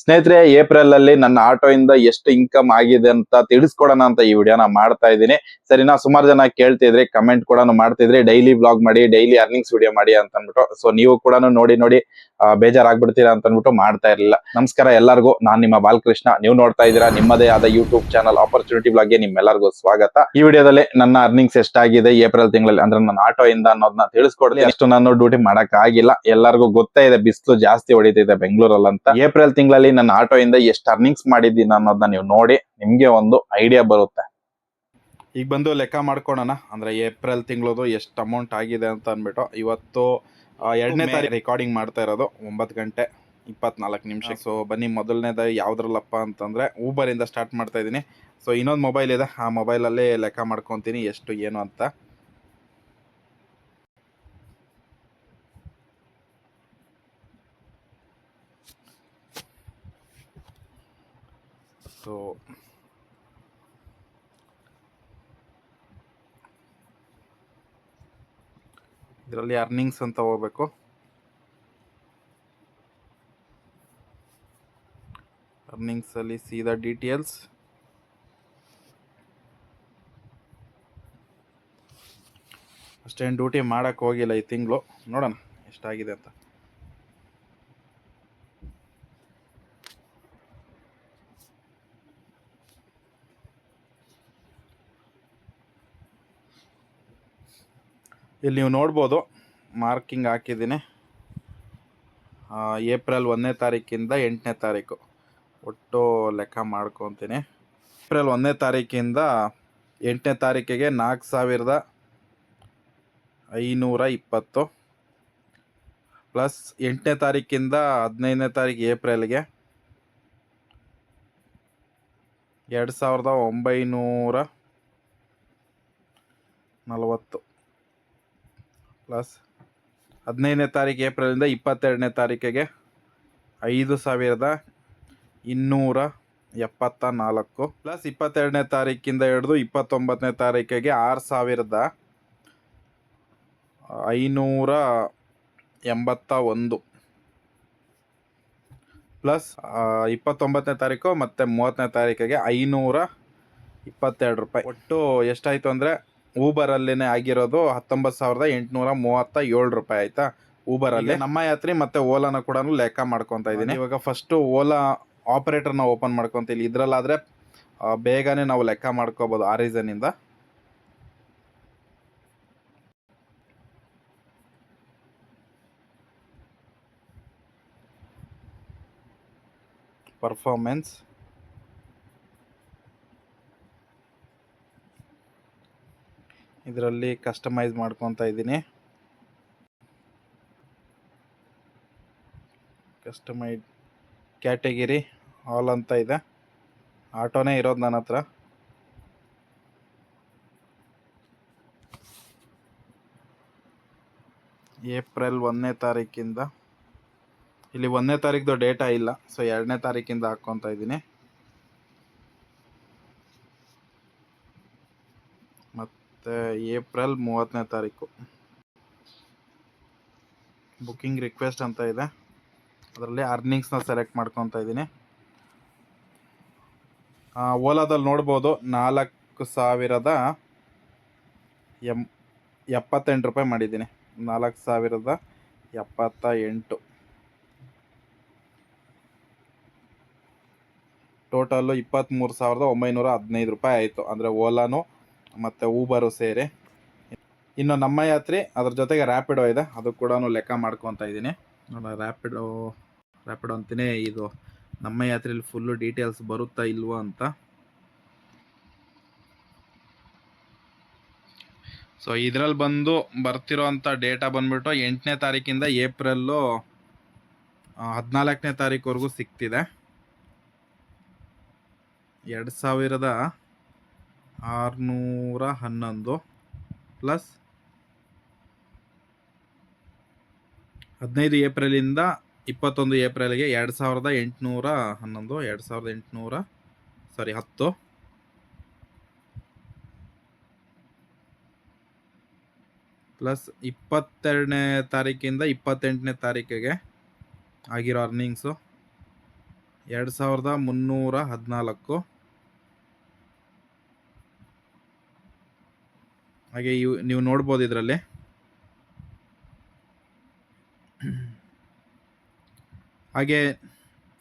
ಸ್ನೇಹಿತರೆ ಏಪ್ರಿಲ್ ಅಲ್ಲಿ ನನ್ನ ಆಟೋ ಇಂದ ಎಷ್ಟು ಇನ್ಕಮ್ ಆಗಿದೆ ಅಂತ ತಿಳಿಸ್ಕೊಡೋಣ ಅಂತ ಈ ವಿಡಿಯೋನ ಮಾಡ್ತಾ ಇದ್ದೀನಿ. ಸರಿನಾ ಸುಮಾರು ಜನ ಕೇಳ್ತಿದ್ರಿ ಕಮೆಂಟ್ ಕೂಡ ಇದ್ರೆ ಡೈಲಿ ಬ್ಲಾಗ್ ಮಾಡಿ ಡೈಲಿ ಅರ್ನಿಂಗ್ಸ್ ವಿಡಿಯೋ ಮಾಡಿ ಅಂತ ಅಂದ್ಬಿಟ್ಟು ಸೊ ನೀವು ಕೂಡ ನೋಡಿ ನೋಡಿ ಬೇಜಾರ್ ಬೇಜಾರಾಗ್ಬಿಡ್ತೀರಾ ಅಂತ ಅಂದ್ಬಿಟ್ಟು ಮಾಡ್ತಾ ಇರಲಿಲ್ಲ. ನಮಸ್ಕಾರ ಎಲ್ಲರಿಗೂ, ನಾನ್ ನಿಮ್ಮ ಬಾಲಕೃಷ್ಣ. ನೀವು ನೋಡ್ತಾ ಇದ್ದೀರಾ, ನಿಮ್ಮದೇ ಆದ ಯೂಟ್ಯೂಬ್ ಚಾನಲ್ ಆಪರ್ಚುನಿಟಿ ಬ್ಲಾಗ್ಗೆ ನಿಮ್ಮೆಲ್ಲರಿಗೂ ಸ್ವಾಗತ. ಈ ವಿಡಿಯೋದಲ್ಲಿ ನನ್ನ ಅರ್ನಿಂಗ್ಸ್ ಎಷ್ಟಾಗಿದೆ, ಏಪ್ರಿಲ್ ತಿಂಗಳಲ್ಲಿ, ಅಂದ್ರೆ ನನ್ನ ಆಟೋ ಇಂದ ಅನ್ನೋದನ್ನ ತಿಳಿಸ್ಕೊಡ್ಲಿ ಅಷ್ಟು ನಾನು ಡ್ಯೂಟಿ ಮಾಡಕ್ ಆಗಿಲ್ಲ ಎಲ್ಲರಿಗೂ ಗೊತ್ತೇ ಇದೆ, ಬಿಸಿಲು ಜಾಸ್ತಿ ಹೊಡಿತಿದೆ ಬೆಂಗಳೂರಲ್ಲಿ ಅಂತ ಏಪ್ರಿಲ್ ತಿಂಗಳಲ್ಲಿ ನನ್ನ ಆಟೋ ಇಂದ ಎಷ್ಟು ಅರ್ನಿಂಗ್ಸ್ ಮಾಡಿದ್ದೀನಿ ಅನ್ನೋದನ್ನ ನೀವು ನೋಡಿ ನಿಮ್ಗೆ ಒಂದು ಐಡಿಯಾ ಬರುತ್ತೆ. ಈಗ ಬಂದು ಲೆಕ್ಕ ಮಾಡ್ಕೊಳೋಣ. ಅಂದ್ರೆ ಏಪ್ರಿಲ್ ತಿಂಗಳದು ಎಷ್ಟು ಅಮೌಂಟ್ ಆಗಿದೆ ಅಂತ ಅಂದ್ಬಿಟ್ಟು ಇವತ್ತು ಎರಡನೇ ತಾರೀಕು ರೆಕಾರ್ಡಿಂಗ್ ಮಾಡ್ತಾ ಇರೋದು ಒಂಬತ್ತು ಗಂಟೆ ಇಪ್ಪತ್ನಾಲ್ಕು ನಿಮಿಷ. ಸೊ ಬನ್ನಿ ಮೊದಲನೇದ ಯಾವ್ದ್ರಲ್ಲಪ್ಪ ಅಂತಂದ್ರೆ ಊಬರಿಂದ ಇಂದ ಸ್ಟಾರ್ಟ್ ಮಾಡ್ತಾ ಇದ್ದೀನಿ ಸೊ ಇನ್ನೊಂದು ಮೊಬೈಲ್ ಇದೆ. ಆ ಮೊಬೈಲಲ್ಲಿ ಲೆಕ್ಕ ಮಾಡ್ಕೊತೀನಿ ಎಷ್ಟು ಏನು ಅಂತ. ಸೊ ಇದರಲ್ಲಿ ಅರ್ನಿಂಗ್ಸ್ ಅಂತ ಹೋಗ್ಬೇಕು. ಅರ್ನಿಂಗ್ಸ್ ಅಲ್ಲಿ ಸೀದಾ ಡೀಟೇಲ್ಸ್ ಅಷ್ಟೇನು ಡ್ಯೂಟಿ ಮಾಡೋಕ್ಕೆ ಹೋಗಿಲ್ಲ ಈ ತಿಂಗಳು. ನೋಡೋಣ, ಎಷ್ಟಾಗಿದೆ ಅಂತ. ಇಲ್ಲಿ ನೀವು ನೋಡ್ಬೋದು, ಮಾರ್ಕಿಂಗ್ ಹಾಕಿದ್ದೀನಿ. ಏಪ್ರಿಲ್ ಒಂದನೇ ತಾರೀಕಿಂದ ಎಂಟನೇ ತಾರೀಕು. ಒಟ್ಟು ಲೆಕ್ಕ ಮಾಡ್ಕೊತೀನಿ. ಏಪ್ರಿಲ್ ಒಂದನೇ ತಾರೀಕಿಂದ ಎಂಟನೇ ತಾರೀಕಿಗೆ ನಾಲ್ಕು ಸಾವಿರದ ಐನೂರ ಇಪ್ಪತ್ತು. ಪ್ಲಸ್ ಎಂಟನೇ ತಾರೀಕಿಂದ ಹದಿನೈದನೇ ತಾರೀಕು ಏಪ್ರಿಲ್ಗೆ ಎರಡು ಸಾವಿರದ ಒಂಬೈನೂರ ನಲವತ್ತು. ಪ್ಲಸ್ ಹದಿನೈದನೇ ತಾರೀಕು ಏಪ್ರಿಲಿಂದ ಇಪ್ಪತ್ತೆರಡನೇ ತಾರೀಕಿಗೆ ಐದು ಸಾವಿರದ ಇನ್ನೂರ ಎಪ್ಪತ್ತ ನಾಲ್ಕು ಪ್ಲಸ್ ಇಪ್ಪತ್ತೆರಡನೇ ತಾರೀಕಿಂದ ಹಿಡಿದು ಇಪ್ಪತ್ತೊಂಬತ್ತನೇ ತಾರೀಕಿಗೆ ಆರು ಸಾವಿರದ ಐನೂರ ಎಂಬತ್ತ ಒಂದು. ಪ್ಲಸ್ ಇಪ್ಪತ್ತೊಂಬತ್ತನೇ ತಾರೀಕು ಮತ್ತು ಮೂವತ್ತನೇ ತಾರೀಕಿಗೆ ಐನೂರ ಇಪ್ಪತ್ತೆರಡು ರೂಪಾಯಿ. ಒಟ್ಟು ಎಷ್ಟಾಯಿತು ಅಂದರೆ ಊಬರಲ್ಲಿನೇ ಆಗಿರೋದು ಹತ್ತೊಂಬತ್ತು ಸಾವಿರದ ಎಂಟುನೂರ ಮೂವತ್ತ ಏಳು ರೂಪಾಯಿ ಆಯ್ತಾ? ಊಬರಲ್ಲಿ. ನಮ್ಮ ಯಾತ್ರಿ ಮತ್ತೆ ಓಲಾನ ಕೂಡ ಲೆಕ್ಕ ಮಾಡ್ಕೊತಾ ಇದ್ದೀನಿ. ಇವಾಗ ಫಸ್ಟ್ ಓಲಾ ಆಪರೇಟರ್ನ ಓಪನ್ ಮಾಡ್ಕೊತೀವಿ ಇದ್ರಲ್ಲಾದ್ರೆ ಆ, ಬೇಗನೆ ನಾವು ಲೆಕ್ಕ ಮಾಡ್ಕೋಬಹುದು ಆ ರೀಸನ್ ಇಂದ. ಪರ್ಫಾರ್ಮೆನ್ಸ್ ಇದರಲ್ಲಿ ಕಸ್ಟಮೈಸ್ ಮಾಡ್ಕೊತಾ ಇದ್ದೀನಿ. ಕಸ್ಟಮೈಡ್ ಕ್ಯಾಟಗಿರಿ ಹಾಲ್ ಅಂತ ಇದೆ. ಆಟೋನೇ ಇರೋದು ನನ್ನ ಹತ್ರ. ಏಪ್ರಿಲ್ ಒಂದನೇ ತಾರೀಕಿಂದ, ಇಲ್ಲಿ ಒಂದನೇ ತಾರೀಕ್ದು ಡೇಟಾ ಇಲ್ಲ ಸೊ ಎರಡನೇ ತಾರೀಕಿಂದ ಹಾಕ್ಕೊತಾ ಇದ್ದೀನಿ. ಮತ್ತು ಏಪ್ರಿಲ್ ಮೂವತ್ತನೇ ತಾರೀಕು. ಬುಕ್ಕಿಂಗ್ ರಿಕ್ವೆಸ್ಟ್ ಅಂತ ಇದೆ. ಅದರಲ್ಲಿ ಅರ್ನಿಂಗ್ಸ್ನ ಸೆಲೆಕ್ಟ್ ಮಾಡ್ಕೊತಾ ಇದ್ದೀನಿ. ಓಲಾದಲ್ಲಿ ನೋಡ್ಬೋದು ನಾಲ್ಕು ಸಾವಿರದ ಎಂ ಎಪ್ಪತ್ತೆಂಟು ರೂಪಾಯಿ ಮಾಡಿದ್ದೀನಿ. ನಾಲ್ಕು ಸಾವಿರದ ಎಪ್ಪತ್ತ ಎಂಟು ಟೋಟಲ್ಲು ಇಪ್ಪತ್ತ್ಮೂರು ಸಾವಿರದ ಒಂಬೈನೂರ ಹದಿನೈದು ರೂಪಾಯಿ ಆಯಿತು. ಅಂದರೆ ಓಲಾನು ಮತ್ತು ಊಬರು ಸೇರಿ. ಇನ್ನು ನಮ್ಮ ಯಾತ್ರಿ ಅದ್ರ ಜೊತೆಗೆ ರ್ಯಾಪಿಡೋ ಇದೆ. ಅದು ಕೂಡ ಲೆಕ್ಕ ಮಾಡ್ಕೊತಾ ಇದ್ದೀನಿ. ನೋಡ ರ್ಯಾಪಿಡೋ ರ್ಯಾಪಿಡೋ ಅಂತಲೇ ಇದು ನಮ್ಮ ಯಾತ್ರೆಯಲ್ಲಿ ಫುಲ್ಲು ಡೀಟೇಲ್ಸ್ ಬರುತ್ತಾ ಇಲ್ವೋ ಅಂತ. ಸೊ ಇದರಲ್ಲಿ ಬಂದು ಬರ್ತಿರೋ ಅಂಥ ಡೇಟಾ ಬಂದುಬಿಟ್ಟು ಎಂಟನೇ ತಾರೀಕಿಂದ ಏಪ್ರಿಲ್ಲು ಹದಿನಾಲ್ಕನೇ ತಾರೀಕುವರೆಗೂ ಸಿಗ್ತಿದೆ. ಎರಡು ಸಾವಿರದ ಆರುನೂರ ಹನ್ನೊಂದು ಪ್ಲಸ್ ಹದಿನೈದು ಏಪ್ರಿಲಿಂದ ಇಪ್ಪತ್ತೊಂದು ಏಪ್ರಿಲ್ಗೆ ಎರಡು ಸಾವಿರದ ಎಂಟುನೂರ ಹನ್ನೊಂದು, ಎರಡು ಸಾವಿರದ ಎಂಟುನೂರ ಸಾರಿ ಹತ್ತು. ಪ್ಲಸ್ ಇಪ್ಪತ್ತೆರಡನೇ ತಾರೀಕಿಂದ ಇಪ್ಪತ್ತೆಂಟನೇ ತಾರೀಕಿಗೆ ಆಗಿರೋ ಅರ್ನಿಂಗ್ಸು ಎರಡು ಸಾವಿರದ ಮುನ್ನೂರ ಹದಿನಾಲ್ಕು. ಹಾಗೆ ಇವು ನೀವು ನೋಡ್ಬೋದು ಇದರಲ್ಲಿ. ಹಾಗೆ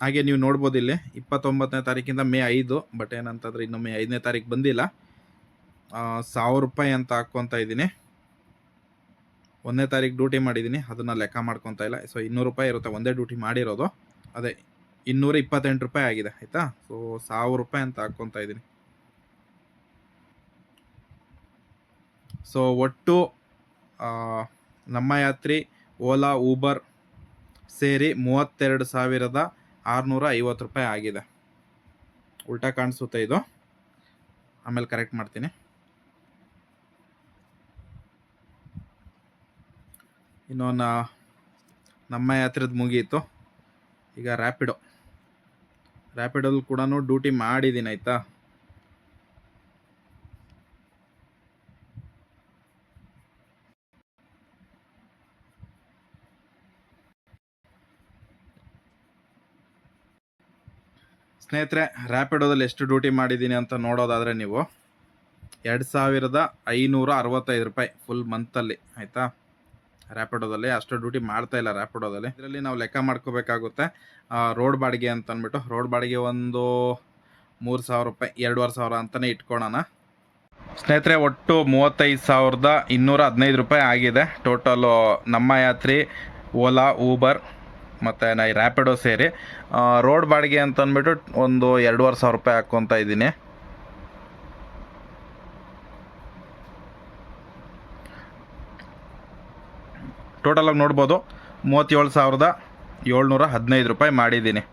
ಹಾಗೆ ನೀವು ನೋಡ್ಬೋದು ಇಲ್ಲಿ, ಇಪ್ಪತ್ತೊಂಬತ್ತನೇ ತಾರೀಕಿಂದ ಮೇ ಐದು, ಬಟ್ ಏನಂತಂದ್ರೆ ಇನ್ನು ಮೇ ಐದನೇ ತಾರೀಕು ಬಂದಿಲ್ಲ. ಸಾವಿರ ರೂಪಾಯಿ ಅಂತ ಹಾಕ್ಕೊತಾ ಇದ್ದೀನಿ. ಒಂದನೇ ತಾರೀಕು ಡ್ಯೂಟಿ ಮಾಡಿದ್ದೀನಿ, ಅದನ್ನು ಲೆಕ್ಕ ಮಾಡ್ಕೊತಾ ಇಲ್ಲ. ಸೊ ಇನ್ನೂರು ರೂಪಾಯಿ ಇರುತ್ತೆ, ಒಂದೇ ಡ್ಯೂಟಿ ಮಾಡಿರೋದು. ಅದೇ, ಇನ್ನೂರ ಇಪ್ಪತ್ತೆಂಟು ರೂಪಾಯಿ ಆಗಿದೆ, ಆಯಿತಾ? ಸೊ ಸಾವಿರ ರೂಪಾಯಿ ಅಂತ ಹಾಕ್ಕೊತಾ ಇದ್ದೀನಿ. ಸೊ ಒಟ್ಟು ನಮ್ಮ ಯಾತ್ರಿ ಓಲಾ, ಊಬರ್ ಸೇರಿ ಮೂವತ್ತೆರಡು ಸಾವಿರದ ಆರುನೂರ ಐವತ್ತು ರೂಪಾಯಿ ಆಗಿದೆ. ಉಲ್ಟಾ ಕಾಣಿಸುತ್ತೆ ಇದು. ಆಮೇಲೆ ಕರೆಕ್ಟ್ ಮಾಡ್ತೀನಿ. ಇನ್ನು ನಮ್ಮ ಯಾತ್ರೆದು ಮುಗೀತು. ಈಗ ರ್ಯಾಪಿಡೋ ರ್ಯಾಪಿಡೋಲ್ಲಿ ಕೂಡ ಡ್ಯೂಟಿ ಮಾಡಿದ್ದೀನಿ ಆಯಿತಾ? ಸ್ನೇಹಿತರೆ ರ್ಯಾಪಿಡೋದಲ್ಲಿ ಎಷ್ಟು ಡ್ಯೂಟಿ ಮಾಡಿದ್ದೀನಿ ಅಂತ ನೋಡೋದಾದರೆ ನೀವು ಎರಡು ಸಾವಿರದ ಐನೂರ ಅರವತ್ತೈದು ರೂಪಾಯಿ ಫುಲ್ ಮಂತಲ್ಲಿ ಆಯಿತಾ? ರ್ಯಾಪಿಡೋದಲ್ಲಿ ಅಷ್ಟು ಡ್ಯೂಟಿ ಮಾಡ್ತಾ ಇಲ್ಲ ರ್ಯಾಪಿಡೋದಲ್ಲಿ ಇದರಲ್ಲಿ ನಾವು ಲೆಕ್ಕ ಮಾಡ್ಕೋಬೇಕಾಗುತ್ತೆ. ರೋಡ್ ಬಾಡಿಗೆ ಅಂತಂದ್ಬಿಟ್ಟು ರೋಡ್ ಬಾಡಿಗೆ ಒಂದು ಮೂರು ಸಾವಿರ ರೂಪಾಯಿ, ಎರಡೂವರೆ ಸಾವಿರ ಅಂತಲೇ ಇಟ್ಕೊಳ್ಳೋಣ ಸ್ನೇಹಿತರೆ, ಒಟ್ಟು ಮೂವತ್ತೈದು ಸಾವಿರದ ಇನ್ನೂರ ಹದಿನೈದು ರೂಪಾಯಿ ಆಗಿದೆ. ಟೋಟಲು ನಮ್ಮ ಯಾತ್ರಿ ಓಲಾ ಊಬರ್ ಮತ್ತು ನಾ ಈ ರ್ಯಾಪಿಡೋ ಸೇರಿ ರೋಡ್ ಬಾಡಿಗೆ ಅಂತ ಅಂದ್ಬಿಟ್ಟು ಒಂದು ಎರಡೂವರೆ ಸಾವಿರ ರೂಪಾಯಿ ಹಾಕ್ಕೊತಾ ಇದ್ದೀನಿ. ಟೋಟಲಾಗಿ ನೋಡ್ಬೋದು, ಮೂವತ್ತೇಳು ಸಾವಿರದ ಏಳ್ನೂರ ಹದಿನೈದು ರೂಪಾಯಿ ಮಾಡಿದ್ದೀನಿ.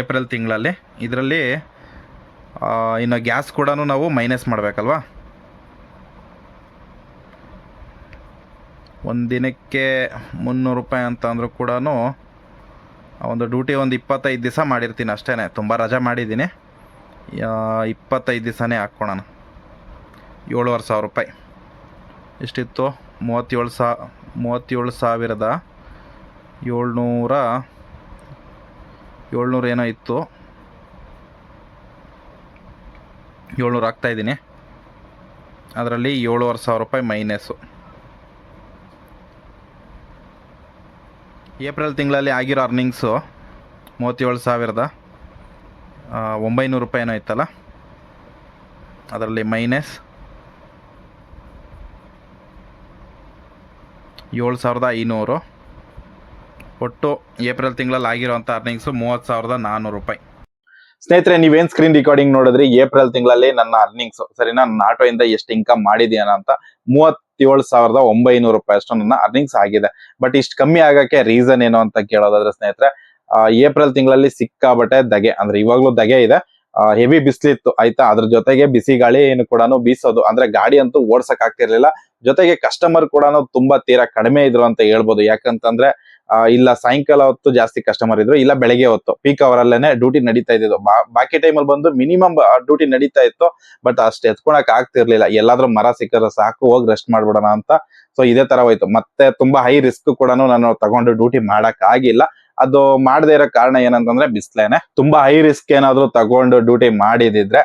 ಏಪ್ರಿಲ್ ತಿಂಗಳಲ್ಲಿ. ಇದರಲ್ಲಿ ಇನ್ನು ಗ್ಯಾಸ್ ಕೂಡ ನಾವು ಮೈನಸ್ ಮಾಡಬೇಕಲ್ವಾ? ಒಂದು ದಿನಕ್ಕೆ ಮುನ್ನೂರು ರೂಪಾಯಿ ಅಂತ ಅಂದರೂ ಕೂಡ ಒಂದು ಡ್ಯೂಟಿ ಒಂದು ಇಪ್ಪತ್ತೈದು ದಿವಸ ಮಾಡಿರ್ತೀನಿ ಅಷ್ಟೇ ತುಂಬ ರಜಾ ಮಾಡಿದ್ದೀನಿ. ಇಪ್ಪತ್ತೈದು ದಿವಸನೇ ಹಾಕ್ಕೊಳೋಣ. ಏಳುವರೆ ಸಾವಿರ ರೂಪಾಯಿ. ಎಷ್ಟಿತ್ತು? ಮೂವತ್ತೇಳು ಸಾ, ಮೂವತ್ತೇಳು ಸಾವಿರದ ಏಳ್ನೂರ ಏಳ್ನೂರ ಏನೋ ಇತ್ತು. ಏಳ್ನೂರು ಹಾಕ್ತಾಯಿದ್ದೀನಿ ಅದರಲ್ಲಿ ಏಳುವರೆ ಸಾವಿರ ರೂಪಾಯಿ ಮೈನಸ್ಸು ಏಪ್ರಿಲ್ ತಿಂಗಳಲ್ಲಿ ಆಗಿರೋ ಅರ್ನಿಂಗ್ಸು ಮೂವತ್ತೇಳು ಸಾವಿರದ ಒಂಬೈನೂರು ರೂಪಾಯಿ ಏನೋ ಇತ್ತಲ್ಲ? ಅದರಲ್ಲಿ ಮೈನಸ್ ಏಳು ಸಾವಿರದ ಐನೂರು. ಒಟ್ಟು ಏಪ್ರಿಲ್ ತಿಂಗಳಲ್ಲಿ ಆಗಿರೋಂಥ ಅರ್ನಿಂಗ್ಸು ಮೂವತ್ತು ಸಾವಿರದ ನಾನ್ನೂರು ರೂಪಾಯಿ. ಸ್ನೇಹಿತರೆ, ನೀವೇನ್ ಸ್ಕ್ರೀನ್ ರೆಕಾರ್ಡಿಂಗ್ ನೋಡಿದ್ರಿ? ಏಪ್ರಿಲ್ ತಿಂಗಳಲ್ಲಿ ನನ್ನ ಅರ್ನಿಂಗ್ಸ್ ಸರಿನಾ? ನನ್ನ ಆಟೋ ಇಂದ ಎಷ್ಟು ಇನ್ಕಮ್ ಮಾಡಿದ್ಯಾನ ಅಂತ ಮೂವತ್ತೇಳು ಸಾವಿರದ ಒಂಬೈನೂರು ರೂಪಾಯಿ ಅಷ್ಟು ನನ್ನ ಅರ್ನಿಂಗ್ಸ್ ಆಗಿದೆ. ಬಟ್ ಇಷ್ಟು ಕಮ್ಮಿ ಆಗಕ್ಕೆ ರೀಸನ್ ಏನು ಅಂತ ಕೇಳೋದಾದ್ರೆ ಸ್ನೇಹಿತರೆ ಏಪ್ರಿಲ್ ತಿಂಗಳಲ್ಲಿ ಸಿಕ್ಕಾಬಟ್ಟೆ ದಗೆ, ಅಂದ್ರೆ ಇವಾಗ್ಲೂ ದಗೆ ಇದೆ. ಹೆವಿ ಬಿಸಿಲಿತ್ತು, ಆಯ್ತಾ? ಅದ್ರ ಜೊತೆಗೆ ಬಿಸಿ ಗಾಳಿ ಏನು ಕೂಡ ಬೀಸೋದು. ಅಂದ್ರೆ ಗಾಡಿ ಅಂತೂ ಓಡ್ಸಕ್ ಆಗ್ತಿರ್ಲಿಲ್ಲ. ಜೊತೆಗೆ ಕಸ್ಟಮರ್ ಕೂಡ ತುಂಬಾ ತೀರಾ ಕಡಿಮೆ ಇದ್ರು ಅಂತ ಹೇಳ್ಬೋದು. ಯಾಕಂತಂದ್ರೆ ಇಲ್ಲ ಸಾಯಂಕಾಲ ಹೊತ್ತು ಜಾಸ್ತಿ ಕಸ್ಟಮರ್ ಇದ್ರು, ಇಲ್ಲ ಬೆಳಗ್ಗೆ ಹೊತ್ತು. ಪೀಕ್ ಅವರಲ್ಲೇನೆ ಡ್ಯೂಟಿ ನಡೀತಾ ಇದ್ದು ಬಾಕಿ ಟೈಮಲ್ಲಿ ಬಂದು ಮಿನಿಮಮ್ ಡ್ಯೂಟಿ ನಡೀತಾ ಇತ್ತು. ಬಟ್ ಅಷ್ಟು ಎತ್ಕೊಳಕ್ ಆಗ್ತಿರ್ಲಿಲ್ಲ. ಎಲ್ಲಾದ್ರೂ ಮರ ಸಿಕ್ಕರೆ ಸಾಕು, ಹೋಗಿ ರೆಸ್ಟ್ ಮಾಡ್ಬಿಡೋಣ ಅಂತ. ಸೊ ಇದೇ ತರ ಹೋಯ್ತು. ಮತ್ತೆ ತುಂಬಾ ಹೈ ರಿಸ್ಕ್ ಕೂಡ ನಾನು ತಗೊಂಡು ಡ್ಯೂಟಿ ಮಾಡಕ್ ಆಗಿಲ್ಲ. ಅದು ಮಾಡದೇ ಇರೋ ಕಾರಣ ಏನಂತಂದ್ರೆ ಬಿಸ್ಲೇನೆ. ತುಂಬಾ ಹೈ ರಿಸ್ಕ್ ಏನಾದ್ರು ತಗೊಂಡು ಡ್ಯೂಟಿ ಮಾಡಿದಿದ್ರೆ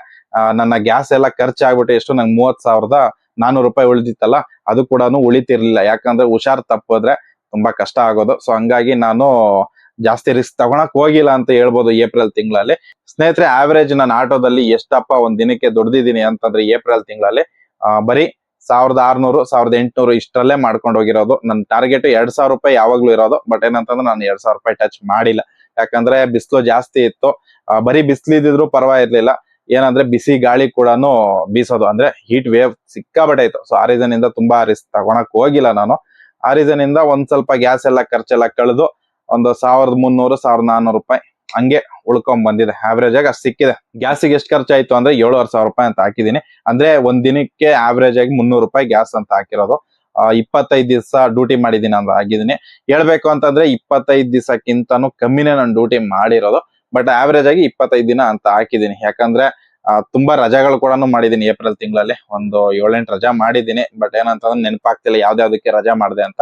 ನನ್ನ ಗ್ಯಾಸ್ ಎಲ್ಲ ಖರ್ಚಾಗ್ಬಿಟ್ಟು ಎಷ್ಟು? ನಂಗೆ ಮೂವತ್ ಸಾವಿರದ ನಾನೂರು ರೂಪಾಯಿ ಉಳಿದಿತ್ತಲ್ಲ, ಅದು ಕೂಡ ಉಳಿತಿರ್ಲಿಲ್ಲ. ಯಾಕಂದ್ರೆ ಹುಷಾರ್ ತಪ್ಪಿದ್ರೆ ತುಂಬಾ ಕಷ್ಟ ಆಗೋದು. ಸೊ ಹಂಗಾಗಿ ನಾನು ಜಾಸ್ತಿ ರಿಸ್ಕ್ ತಗೊಳಕ್ ಹೋಗಿಲ್ಲ ಅಂತ ಹೇಳ್ಬೋದು ಏಪ್ರಿಲ್ ತಿಂಗಳಲ್ಲಿ. ಸ್ನೇಹಿತರೆ ಆವರೇಜ್ ನಾನು ಆಟೋದಲ್ಲಿ ಎಷ್ಟಪ್ಪ ಒಂದ್ ದಿನಕ್ಕೆ ದುಡ್ದಿದ್ದೀನಿ ಅಂತಂದ್ರೆ ಏಪ್ರಿಲ್ ತಿಂಗಳಲ್ಲಿ ಬರೀ ಸಾವಿರದ ಆರ್ನೂರು, ಸಾವಿರದ ಎಂಟುನೂರು ಇಷ್ಟರಲ್ಲೇ ಮಾಡ್ಕೊಂಡು ಹೋಗಿರೋದು. ನನ್ನ ಟಾರ್ಗೆಟ್ ಎರಡ್ ಸಾವಿರ ರೂಪಾಯಿ ಯಾವಾಗ್ಲೂ ಇರೋದು. ಬಟ್ ಏನಂತಂದ್ರೆ ನಾನು ಎರಡ್ ಸಾವಿರ ರೂಪಾಯಿ ಟಚ್ ಮಾಡಿಲ್ಲ. ಯಾಕಂದ್ರೆ ಬಿಸಿಲು ಜಾಸ್ತಿ ಇತ್ತು. ಬರೀ ಬಿಸಿಲು ಇದ್ದಿದ್ರು ಪರವಾಗಿರ್ಲಿಲ್ಲ. ಏನಂದ್ರೆ ಬಿಸಿ ಗಾಳಿ ಕೂಡ ಬೀಸೋದು. ಅಂದ್ರೆ ಹೀಟ್ ವೇವ್ ಸಿಕ್ಕಾಬಟ್ಟೆ ಇತ್ತು. ಸೊ ಆ ರೀಸನ್ ಇಂದ ತುಂಬಾ ರಿಸ್ಕ್ ತಗೊಳಕ್ ಹೋಗಿಲ್ಲ ನಾನು. ಆ ರೀಸನ್ ಇಂದ ಒಂದ್ ಸ್ವಲ್ಪ ಗ್ಯಾಸ್ ಎಲ್ಲ ಖರ್ಚೆಲ್ಲ ಕಳೆದು ಒಂದು ಸಾವಿರದ ಮುನ್ನೂರು, ಸಾವಿರದ ನಾನ್ನೂರು ರೂಪಾಯಿ ಹಂಗೆ ಉಳ್ಕೊಂಡ್ ಬಂದಿದೆ. ಆವ್ರೇಜ್ ಆಗಿ ಅಷ್ಟು ಸಿಕ್ಕಿದೆ. ಗ್ಯಾಸಿಗೆ ಎಷ್ಟು ಖರ್ಚಾಯ್ತು ಅಂದ್ರೆ ಏಳುವರೆ ಸಾವಿರ ರೂಪಾಯಿ ಅಂತ ಹಾಕಿದೀನಿ ಅಂದ್ರೆ ಒಂದ್ ದಿನಕ್ಕೆ ಆವ್ರೇಜ್ ಆಗಿ ಮುನ್ನೂರು ರೂಪಾಯಿ ಗ್ಯಾಸ್ ಅಂತ ಹಾಕಿರೋದು. ಇಪ್ಪತ್ತೈದು ದಿವಸ ಡ್ಯೂಟಿ ಮಾಡಿದ್ದೀನಿ ಅಂತ ಆಗಿದ್ದೀನಿ ಹೇಳ್ಬೇಕು ಅಂತಂದ್ರೆ ಇಪ್ಪತ್ತೈದು ದಿವಸಕ್ಕಿಂತನೂ ಕಮ್ಮಿನೇ ನಾನು ಡ್ಯೂಟಿ ಮಾಡಿರೋದು. ಬಟ್ ಆವ್ರೇಜ್ ಆಗಿ ಇಪ್ಪತ್ತೈದು ದಿನ ಅಂತ ಹಾಕಿದ್ದೀನಿ. ಯಾಕಂದ್ರೆ ತುಂಬಾ ರಜಾಗಳು ಕೂಡ ಮಾಡಿದೀನಿ ಏಪ್ರಿಲ್ ತಿಂಗಳಲ್ಲಿ. ಒಂದು ಏಳೆಂಟು ರಜಾ ಮಾಡಿದ್ದೀನಿ ಬಟ್ ಏನಂತಂದ್ರೆ ನೆನಪಾಗ್ತಿಲ್ಲ ಯಾವ್ದಾವ್ದಕ್ಕೆ ರಜಾ ಮಾಡಿದೆ ಅಂತ.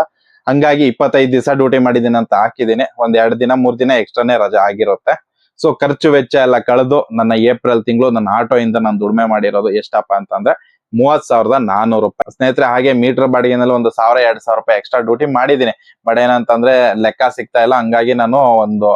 ಹಂಗಾಗಿ ಇಪ್ಪತ್ತೈದು ದಿವಸ ಡ್ಯೂಟಿ ಮಾಡಿದ್ದೀನಿ ಅಂತ ಹಾಕಿದ್ದೀನಿ ಒಂದ್ ಎರಡು ದಿನ, ಮೂರ್ ದಿನ ಎಕ್ಸ್ಟ್ರಾನೇ ರಜಾ ಆಗಿರುತ್ತೆ. ಸೊ ಖರ್ಚು ವೆಚ್ಚ ಎಲ್ಲ ಕಳೆದು ನನ್ನ ಏಪ್ರಿಲ್ ತಿಂಗಳು ನನ್ನ ಆಟೋ ಇಂದ ನಾನು ದುಡಿಮೆ ಮಾಡಿರೋದು ಎಷ್ಟಪ್ಪ ಅಂತಂದ್ರೆ ಮೂವತ್ ಸಾವಿರದ ನಾನೂರು ರೂಪಾಯಿ. ಸ್ನೇಹಿತರೆ, ಹಾಗೆ ಮೀಟರ್ ಬಾಡಿಗೆನಲ್ಲಿ ಒಂದು ಸಾವಿರ, ಎರಡ್ ಸಾವಿರ ರೂಪಾಯಿ ಎಕ್ಸ್ಟ್ರಾ ಡ್ಯೂಟಿ ಮಾಡಿದ್ದೀನಿ ಬಟ್ ಏನಂತಂದ್ರೆ ಲೆಕ್ಕ ಸಿಗ್ತಾ ಇಲ್ಲ. ಹಂಗಾಗಿ ನಾನು ಒಂದು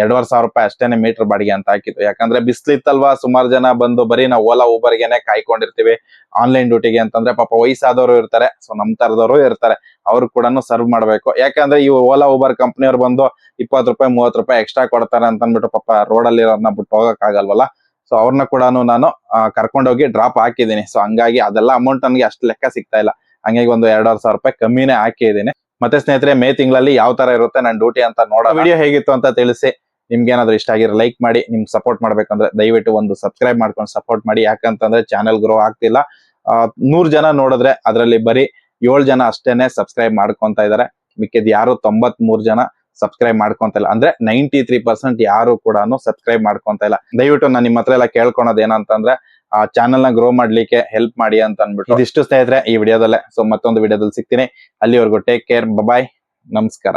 ಎರಡುವರೆ ಸಾವಿರ ರೂಪಾಯಿ ಅಷ್ಟೇನೆ ಮೀಟರ್ ಬಾಡಿಗೆ ಅಂತ ಹಾಕಿತ್ತು ಯಾಕಂದ್ರೆ ಬಿಸ್ಲಿತ್ತಲ್ವಾ? ಸುಮಾರು ಜನ ಬಂದು ಬರೀ ನಾವು ಓಲಾ, ಊಬರ್ಗೆನೆ ಕಾಯ್ಕೊಂಡಿರ್ತೀವಿ ಆನ್ಲೈನ್ ಡ್ಯೂಟಿಗೆ ಅಂತಂದ್ರೆ ಪಾಪ ವಯಸ್ಸಾದವರು ಇರ್ತಾರೆ. ಸೊ ನಮ್ ತರದವರು ಇರ್ತಾರೆ. ಅವ್ರು ಕೂಡ ಸರ್ವ್ ಮಾಡ್ಬೇಕು. ಯಾಕಂದ್ರೆ ಈ ಓಲಾ, ಊಬರ್ ಕಂಪ್ನಿಯವ್ರು ಬಂದು ಇಪ್ಪತ್ತು ರೂಪಾಯಿ ಮೂವತ್ತು ರೂಪಾಯಿ ಎಕ್ಸ್ಟ್ರಾ ಕೊಡ್ತಾರೆ ಅಂತ ಅಂದ್ಬಿಟ್ಟು ಪಾಪ ರೋಡಲ್ಲಿ ಇರೋರ್ನ ಬಿಟ್ಟು ಹೋಗಕ್ ಆಗಲ್ವಲ್ಲ? ಸೊ ಅವ್ರನ್ನ ಕೂಡ ನಾನು ಕರ್ಕೊಂಡೋಗಿ ಡ್ರಾಪ್ ಹಾಕಿದ್ದೀನಿ. ಸೊ ಹಂಗಾಗಿ ಅದೆಲ್ಲ ಅಮೌಂಟ್ ನನಗೆ ಅಷ್ಟು ಲೆಕ್ಕ ಸಿಗ್ತಾ ಇಲ್ಲ. ಹಂಗಾಗಿ ಒಂದು ಎರಡೂವರೆ ಸಾವಿರ ರೂಪಾಯಿ ಕಮ್ಮಿನೇ ಹಾಕಿದ್ದೀನಿ. ಮತ್ತೆ ಸ್ನೇಹಿತರೆ ಮೇ ತಿಂಗಳಲ್ಲಿ ಯಾವ ತರ ಇರುತ್ತೆ? ನನ್ನ ಡ್ಯೂಟಿ ಅಂತ ನೋಡೋ ವಿಡಿಯೋ ಹೇಗಿತ್ತು ಅಂತ ತಿಳಿಸಿ. ನಿಮ್ಗೆ ಇಷ್ಟ ಆಗಿರೋ ಲೈಕ್ ಮಾಡಿ, ನಿಮ್ಗೆ ಸಪೋರ್ಟ್ ಮಾಡ್ಬೇಕಂದ್ರೆ ದಯವಿಟ್ಟು ಒಂದು ಸಬ್ಸ್ಕ್ರೈಬ್ ಮಾಡ್ಕೊಂಡು ಸಪೋರ್ಟ್ ಮಾಡಿ. ಯಾಕಂತಂದ್ರೆ ಚಾನೆಲ್ ಗ್ರೋ ಆಗ್ತಿಲ್ಲ. ನೂರ್ ಜನ ನೋಡಿದ್ರೆ ಅದರಲ್ಲಿ ಬರೀ ಏಳು ಜನ ಅಷ್ಟೇನೆ ಸಬ್ಸ್ಕ್ರೈಬ್ ಮಾಡ್ಕೊಂತ ಇದಾರೆ. ಮಿಕ್ಕಿದ್ ಯಾರು ತೊಂಬತ್ ಜನ ಸಬ್ಸ್ಕ್ರೈಬ್ ಮಾಡ್ಕೊಂತ ಇಲ್ಲ. ಅಂದ್ರೆ ನೈಂಟಿ ತ್ರೀ ಪರ್ಸೆಂಟ್ ಯಾರು ಕೂಡ ಸಬ್ಸ್ಕ್ರೈಬ್ ಮಾಡ್ಕೊಂತ ಇಲ್ಲ. ದಯವಿಟ್ಟು ನಾನು ನಿಮ್ಮ ಹತ್ರ ಎಲ್ಲ ಕೇಳ್ಕೊಳೋದು ಏನಂತಂದ್ರೆ, ಆ ಚಾನೆಲ್ನ ಗ್ರೋ ಮಾಡ್ಲಿಕ್ಕೆ ಹೆಲ್ಪ್ ಮಾಡಿ ಅಂತ ಅನ್ಬಿಟ್ಟು ಇದಿಷ್ಟು ಸ್ನೇಹಿತರೆ ಈ ವಿಡಿಯೋದಲ್ಲೇ. ಸೊ ಮತ್ತೊಂದು ವಿಡಿಯೋದಲ್ಲಿ ಸಿಗ್ತೀನಿ. ಅಲ್ಲಿವರೆಗೂ ಟೇಕ್ ಕೇರ್ ಬಾಯ್ ನಮಸ್ಕಾರ.